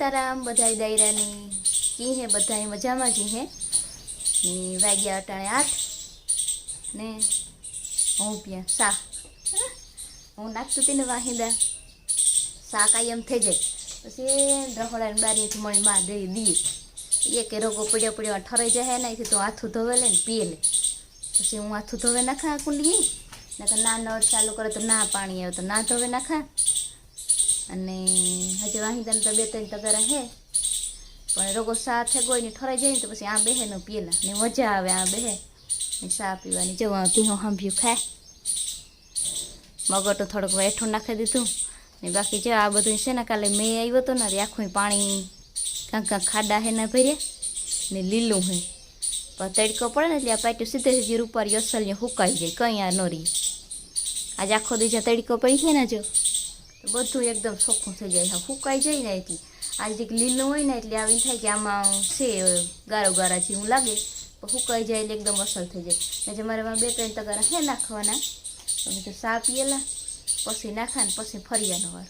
સીતારામ બધાય દાયરાની કી હે, બધાય મજામાં જી હે. ને વાગ્યા અટાણે આઠ. ને હું પ્યા સા હું નાખતું તીને વાહિંદા. સા કાયમ થઈ જાય. પછી રહોડા બારીથી મળી માં દઈ દઈએ એ કે રોગો પડ્યો પડ્યો ઠરાઈ જાય ને એથી તો હાથું ધોવે લે ને પીએ લે. પછી હું હાથું ધોવે નાખા કુંડી નકર ના નળ ચાલુ કરે તો ના પાણી આવે તો ના ધોવે નાખા. અને હજી વાહિંદાને તો બે ત્રણ તગારા હે. પણ રોગો સાથે ગોઈને ઠરાઈ જાય ને તો પછી આ બેહે નો પીએલા ને મજા આવે આ બેહે. ચા પીવાની. જવા ભીહો સાંભળ્યું ખાય મગર તો થોડુંક વેઠું નાખી દીધું. ને બાકી જો, આ બધું છે ને કાલે મેં આવ્યો હતો ને આખું પાણી કાંક કાંક ખાડા હે ને ભર્યા. ને લીલું હે. પણ તડકો પડે ને એટલે આ પાટ્યું સીધે સીધી રૂપારી અસલ સુકાઈ જાય, કંઈ આ નોરી આજે આખો દીજા તડકો પડી છે ને જો બધું એકદમ ચોખ્ખું થઈ જાય હા ફૂંકાઈ જાય ને એટલે. આ જે લીલું હોય ને એટલે આવી થાય કે આમાં છે, ગારો ગારા જેવું લાગે. ફૂંકાઈ જાય એટલે એકદમ અસર થઈ જાય. ને જે મારે બે ત્રણ તગારા હે નાખવાના તમે તો સા પીએલા, પછી નાખા ને પછી ફરિયાનો વાર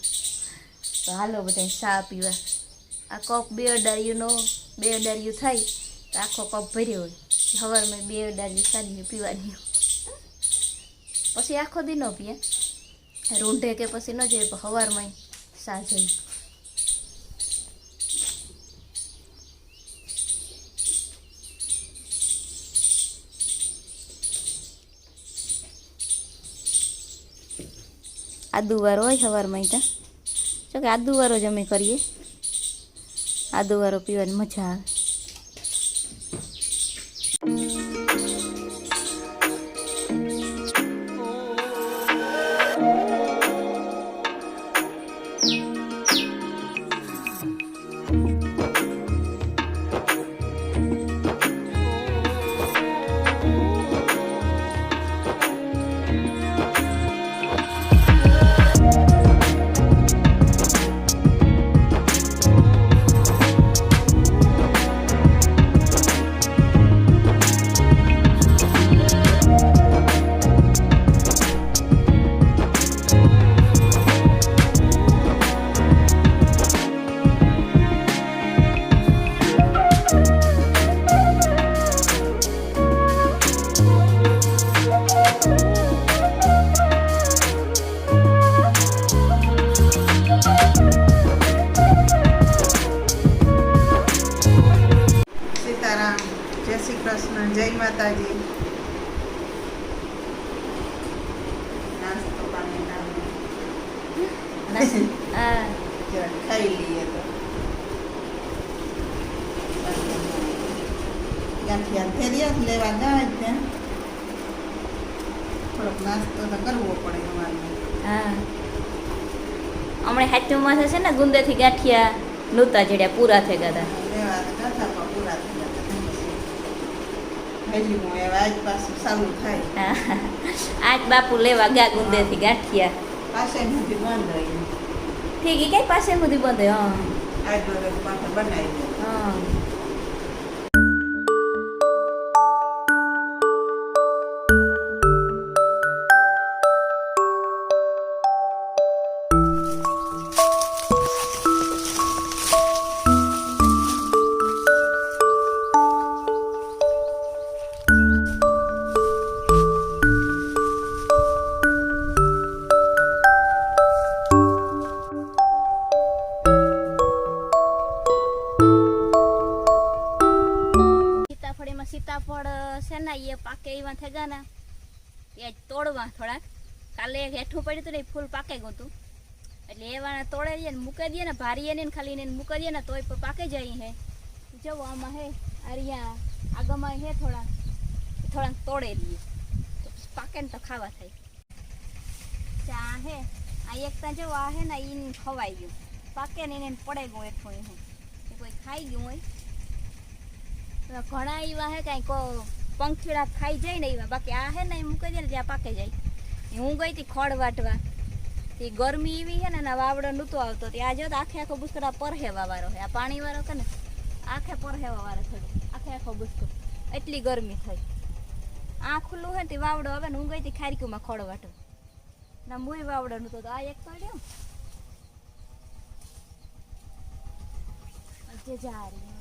તો હાલો બધા સા પીવા. આ કપ બે અડારીઓનો, બે અડારીયું થાય, તો આખો કપ ભર્યો હોય. સવારમાં બે અડારીયું સાદી પીવાની પછી આખો દિનો પીએ. રૂંઢે કે પછી ન જોઈએ હવારમાં સાંજે. આદુવારો હોય સવારમાં ત્યાં. જો કે આદુવારો જ અમે કરીએ. આદુવારો પીવાની મજા આવે. માતાજી નાસ્તો પાણી ખાઈ લઈએ તો ફેર્યા જ લેવા જાય ત્યાં થોડોક નાસ્તો તો કરવો પડે અમારે હા હમણાં હાથમાં છે ને ગુંદેથી ગાંઠિયા નહોતા ચડ્યા પૂરા થઈ ગયા હતા આજ બાપુ લેવા ગા ગુંદે થી ગાંઠિયા. પાસે મુધી બંધ રહ્યું ઠીક કઈ પાસે સુધી બંધ હા. આજ બનાવી હા. ને એ પાકે એવા થયા ના એ તોડવા થોડાક. કાલે એક હેઠું પડ્યું હતું ને ફૂલ પાકે ગયું હતું એટલે એવાને તોડે દઈએ ને, મૂકી દઈએ ને ભારીએ ને ખાલી એને મૂકી દઈએ ને, તોય પાકે જાય હે. જવો આમાં હે અરિયા આગમાં હે થોડા. થોડાક તોડે દઈએ પાકે ને તો ખાવા થાય. ચા હે, આ એક ત્યાં જવો આ હે ને એને ખવાઈ ગયું. પાકે ને એને પડે ગયું એઠું એ કોઈ ખાઈ ગયું હોય? ઘણા એવા હે કાંઈ કો પંખીડા ખાઈ જાય ને એવા બાકી આ હે ને એ મૂકી દે ને પાકે જાય. હું ગઈ હતી ખોળ વાટવા. તે ગરમી એવી છે ને, એના વાવડો નહોતો આવતો. તે આજે તો આખે આખો બુસ્કરા પરહેવા વાળો છે આ પાણી વાળો કે ને, આખે પરહેવા વાળો થયો. આખે આખો બુસ્કો એટલી ગરમી થઈ. આ ખુલ્લું હોય ને તે વાવડો આવે ને હું ગઈ હતી ખારીકુમાં ખોળ વાટવા. ના, મુય વાવડો નહોતો તો આ એક પડ્યો. જે જા રહી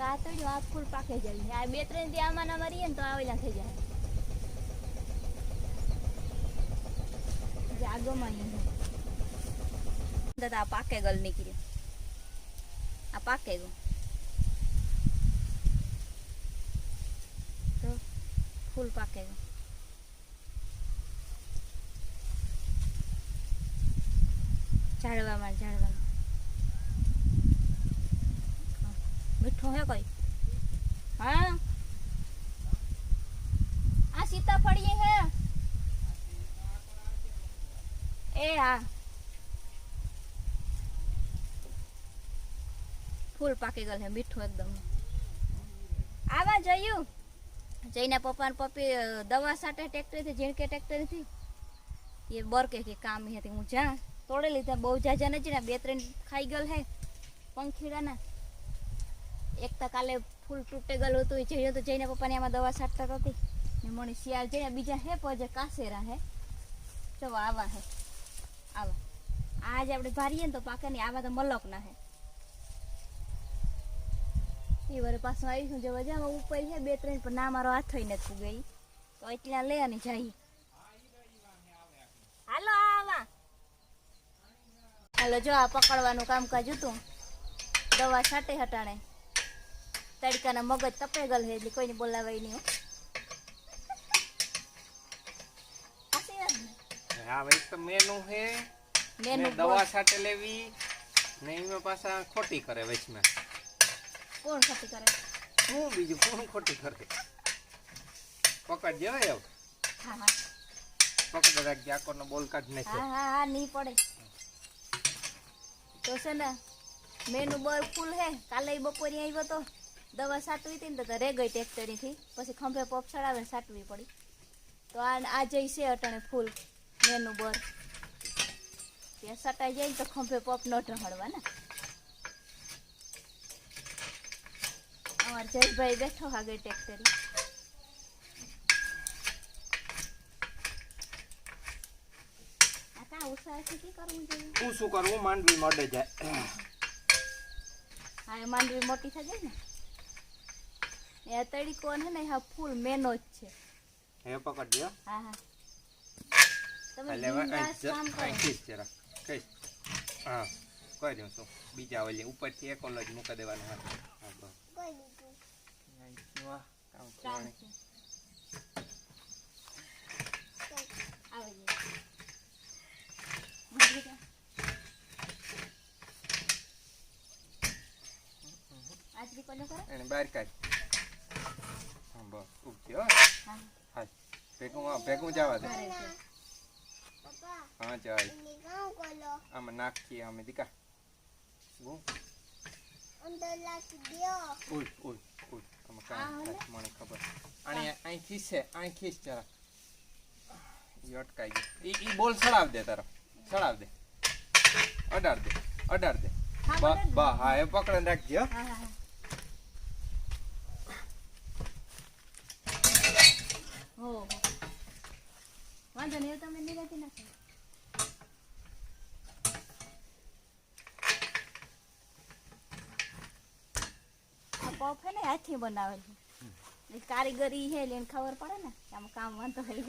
કાતળિયું આ ફૂલ પાકે જાય. આ બે ત્રણ દી આમાં ના આમાં રહીએ ને તો આવેલા થઈ જાય. જાગો માં દાદા, આ પાકે ગલ નીકળ્યો આ પાકે ગયો તો ફૂલ પાકે ગયો ઝાડવામાં ઝાડવામાં મીઠો હે કઈ હા આ સીતાફળી હે એ હા ફૂલ પાકી ગયેલ હે મીઠું એકદમ આવા જયું જઈને પપ્પા ને પપ્પી દવા સાટે ટ્રેક્ટરથી ઝીણકે ટ્રેક્ટરથી એ બર કે કામ હતી હું જા. તોડે લીધા, બહુ જાજા નથી ને, બે ત્રણ ખાઈ ગયેલ હે પંખીડાના. એક તો કાલે ફૂલ તૂટે ગયેલું હતું જઈને તો જઈને પપ્પાને એમાં દવા છાંટતા હતી ને મણી શિયાળ જઈને બીજા હે પજે કાસેરા હે. ચલો આવા હે. આવા. આજે આપણે ભારીએ ને તો પાકે નહીં આવા તો મલક ના હે. એ વરે પાછું આવીશું જો વજામાં ઉપર છે બે ત્રણ, પણ ના મારો હાથ થઈને નથી ગઈ તો એટલા લે અને જઈ હાલો આવા. હાલો જો આ પકડવાનું કામકાજ હતું. દવા છાંટે હટાણે. તડકાના મગજ તપે ગયેલ છે એટલે કોઈને બોલાવાય નહીં હો. હા ભાઈ તો મેનુ હે મેનુ દવા સાથે લેવી ને એમાં પાછા ખોટી કરે વચમાં. કોણ ખોટી કરે? શું બીજું કોણ ખોટી કરે? પકડ જો એવ હા હા. પકડ રાખજે આકોનો બોલ કાઢ હા હા હા નહીં પડે. તો છે ને મેનું બર ફૂલ હે કાલે બપોરે આવ્યો તો. દવા સાટવી હતી ને તો રે ગઈ ટેક્ટરીથી. પછી ખંભે પોપ ચડાવે ને સાટવી પડી. તો આ આ જઈ છે અટાણે ફૂલ મેનું બર. ત્યાં સટાઈ જાય ને તો ખંભે પોપ ન ઢહળવા ને. અમાર જયભાઈ બેઠો ટેક્ટરી. કી કરવું જોઈએ? શું કરવું? માંડવી મળે જાય. હા માંડવી મોટી થઈ જાય ને. એ તડીકો છે ને હા ફૂલ મેનો જ છે. હે પકડજો હા હા. તમે બિંદાસ કામ કરો. જરા ખીચ હા કહી દઉં છું બીજા ઓલી ઉપરથી એક ઓલો જ મૂકી દેવાનો હા બસ વાહ કામ કામ કરવાની. છે આવી જાય માંડવી કા? આજરી કોને કરે એને બહાર કાઢ ઉપજી હો. ભેગું હા ભેગું જવા દે. હા ચાલ આમાં નાખીએ અમે દીકા. બહુ. ઉલ ઉલ ઉલ આમાં કાંઈ મને ખબર. આને અહીં છે અહીં ખીસ જરા ઈ અટકાઈ ગઈ એ ઈ બોલ સડાવ દે તારો. સડાવ દે. અડાડ દે અડાડ દે. બા હા એ પકડીને રાખજે હો હો. વાંધો એ તમે નિરાતી નાખો પફ હે ને હાથથી બનાવેલી કારીગરી હે એટલે ખબર પડે ને આમાં કામ વાંધો હોય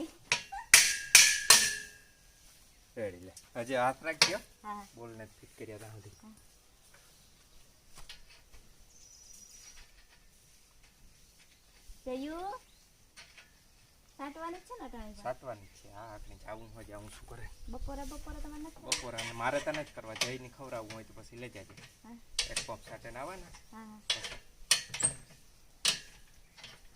રેડી લે. હજી હાથ રાખ્યો હા. બોલ ને ફિટ કર્યા તા સુધી જયું. સાંટવાની જ છે ને અટાણે તો. સાટવાની જ છે હા આપણે જાવું હોય જાવું શું કરે? બપોરે બપોરે તમારે નથી કરવાનું? બપોર અને મારે તને જ કરવા જઈને ખવડાવવું હોય તો પછી લઈ જાજે. હા. એક પંપ સાથે આવે ને હા હા.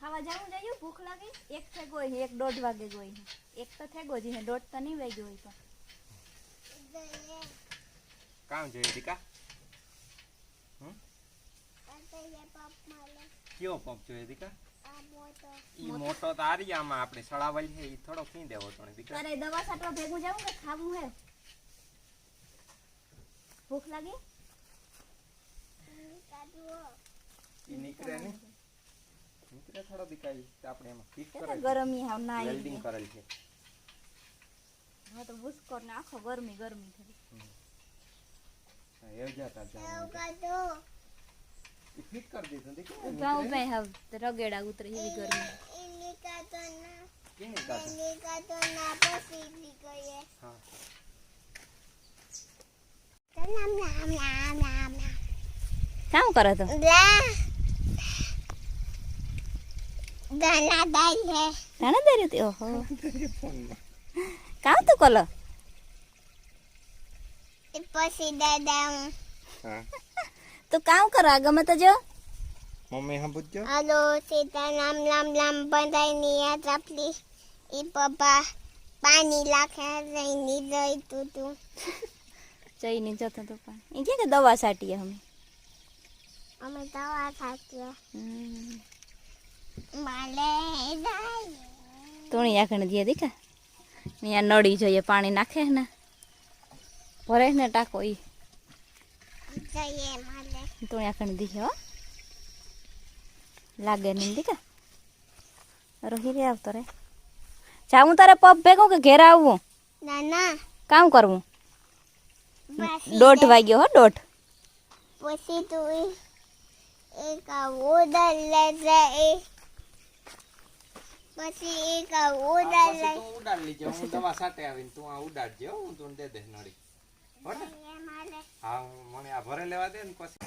ખાવા જાવું જયું ભૂખ લાગી? એક થેગો હોય એક દોઢ વાગે ગઈ એક તો થેગો જ હે દોઢ તો નહીં વાગ્યો હોય તો. કામ જોઈએ દીકા? હમ? કયો પંપ જોઈએ દીકા? ઈ મોટો તો આરિયામાં આપણે સળાવલ છે ઈ થોડો ખી દેવો તો દીકા તારે દવા સાટવા ભેગું જાવું કે ખાવું હે? ભૂખ લાગી? ઈ નીકળે નહીં. નીકળે થોડો દીકાઈ તો આપણે એમાં ફિટ કે કરેલ ગરમી હાવ ના વેલ્ડિંગ કરેલ છે. હવે તો ભૂસકોર ને આખો ગરમી ગરમી થઈ હા, એ જતા જાવ એ ફિટ કરી દીધું? રગેડા ઉતરે એવી ગરમી? હા કામ કરો તો દાના તે ઓહો કામ તો કલો પછી દાદા હા તો કામ કરો આગળ તો જો મમ્મી હા પૂછજો હલો સીતા નામ લામ લામ બંધાઈ ની યાદ આપલી ઈ પપ્પા પાણી લાખે રહીની જઈ તું તું જઈને જતો તો પણ એ કે કે દવા સાટીએ અમે અમે દવા ખાતીએ હમ. માલે દાઈ તોણી આખણ દે દીકા અહીંયા નળી જોઈએ પાણી નાખે ને ભરે ને ટાકો ઈ જઈએ માલે તોણી આખણ દી હો લાગે ને દીકા રોહી રે આવતો રે જાવું તારે પગ ભેગો કે ઘેર આવવું નાના કામ કરવું પછી દોઢ વાગ્યો હો દોઢ પછી તું એક ઉડલ લે જાય પછી એક ઉડલ આ લે પછી તું ઉડાડ લીજે હું દવા સાટે આવીને તું આ ઉડાડજે હો, હું તને દે દે નળી હો ને માલે. હા મને આ ભરે લેવા દે ને પછી.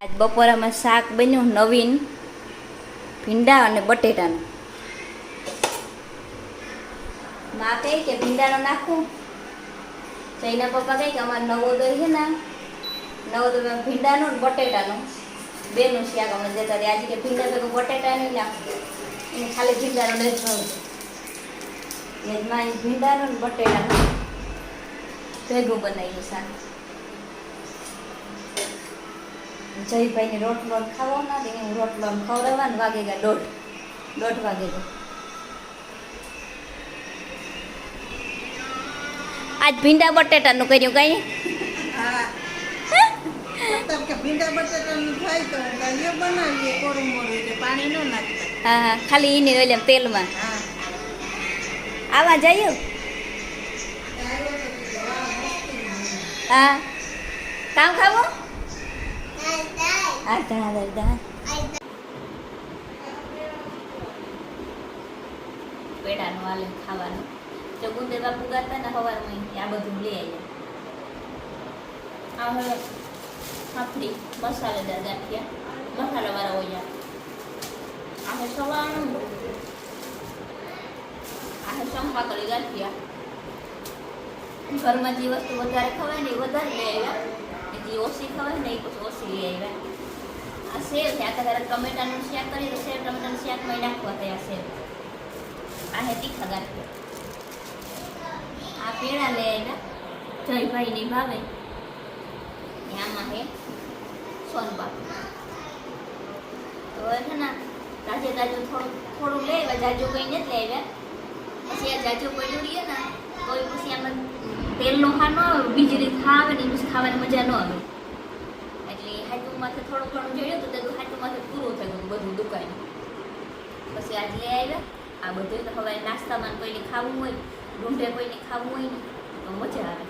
આજ બપોરામાં શાક બન્યું નવીન ભીંડા અને બટેટાનું. માં કહે કે ભીંડાનો નાખું. જઈના પપ્પા કહે કે અમારે નવો નવોદય છે ને નવોદયમાં ભીંડાનું બટેટાનું. બેનું શાક અમે જતા રહ્યા આજે કે ભીંડા ભેગું બટેટા નહીં નાખું એને ખાલી ભીંડાનું જ છે ભીંડાનું ને બટેટાનું ભેગું બનાવ્યું શાક જયભાઈને રોટલો ને ખાવો ના હું રોટલો ખવડાવવાનું, વાગે ગયા દોઢ. દોઢ વાગે ગયા. આજ ભીંડા બટેટાનું કર્યું કઈ? હા. મતલબ કે ભીંડા બટાટાનું થાય તો દલિયો બનાવીએ કોરું મોરું એટલે પાણી ન નાખતા હા હા. ખાલી ઈને ઓલે તેલમાં. આવા જઈએ? હા. કામ ખાવો? હા પેડાનું આલે ખાવાનું. જો ગુંદે બાપુ ગાતા ને સવારમાં આ બધું લઈ આવ્યા આ હવે ફાફડી મસાલેદાર ગાંઠિયા મસાલાવાળા હોય આ હે સવારનું. આ હે સંપાકડી ગાંઠિયા ઘરમાં જે વસ્તુ વધારે ખવાય ને એ વધારે લઈ આવ્યા. જે ઓછી ખવાય ને એ પછી ઓછી લઈ આવ્યા. આ સેવ છે આખા તારા ટમેટાનું શાક કરીએ તો સેવ ટમેટાનું શાકમાં નાખવા થયા સેવ. આ હે તીખા ગાંઠિયા. આ પેડા લઈ આવ્યા. જયભાઈની ભાવે. આમાં હે સોનપાપડી તો છે ને તાજે તાજું થોડું થોડું લઈ આવ્યા, જાજુ કંઈ નથી લઈ આવ્યા. પછી આ જાજુ પડ્યું રહીએ ને તો પછી આમાં તેલનો ખા, ન આવે, બીજી રીત ખા આવે ને પછી ખાવાની મજા ન આવે. એટલે હાટુમાંથી થોડું ઘણું જોયું તો તે માથે પૂરું થઈ ગયું બધું દુકાન. પછી આજ લઈ આવ્યા. આ બધું તો હવે નાસ્તામાં કોઈને ખાવું હોય ઢૂંઢે કોઈને ખાવું હોય ને, તો મજા આવે.